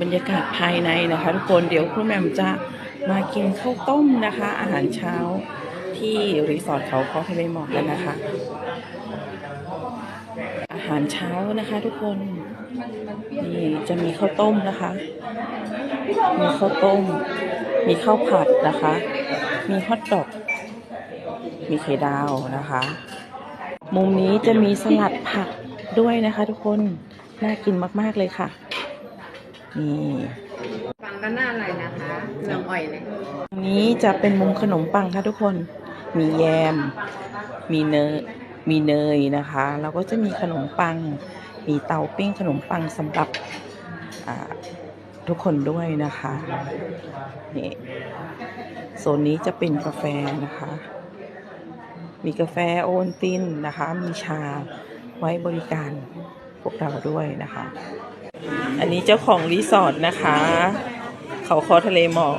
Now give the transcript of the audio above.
บรรยากาศภายในนะคะทุกคนเดี๋ยวครูแมมจะมากินข้าวต้มนะคะ อาหารเช้าที่รีสอร์ทเขาคอทะเลหมอกกันนะคะ อาหารเช้านะคะทุกคนนี่จะมีข้าวต้มนะคะ มีข้าวต้ม มีข้าวผัดนะคะ มีฮอทดอก มีไข่ดาวนะคะ มุมนี้จะมีสลัดผักด้วยนะคะทุกคน น่ากินมาก ๆ เลยค่ะ นี่ฟังก็น่าอร่อยนะคะเรื่องอ่อยเลยอันนี้จะเป็นมุมขนมปังค่ะทุกคน มีแยม มีเนย มีเนยนะคะ แล้วก็จะมีขนมปัง มีเตาปิ้งขนมปังสำหรับทุกคนด้วยนะคะ นี่โซนนี้จะเป็นกาแฟนะคะ มีกาแฟโอวัลตินนะคะ มีชาไว้บริการพวกเราด้วยนะคะ อันนี้เจ้าของรีสอร์ทนะคะ เขาคอทะเลหมอก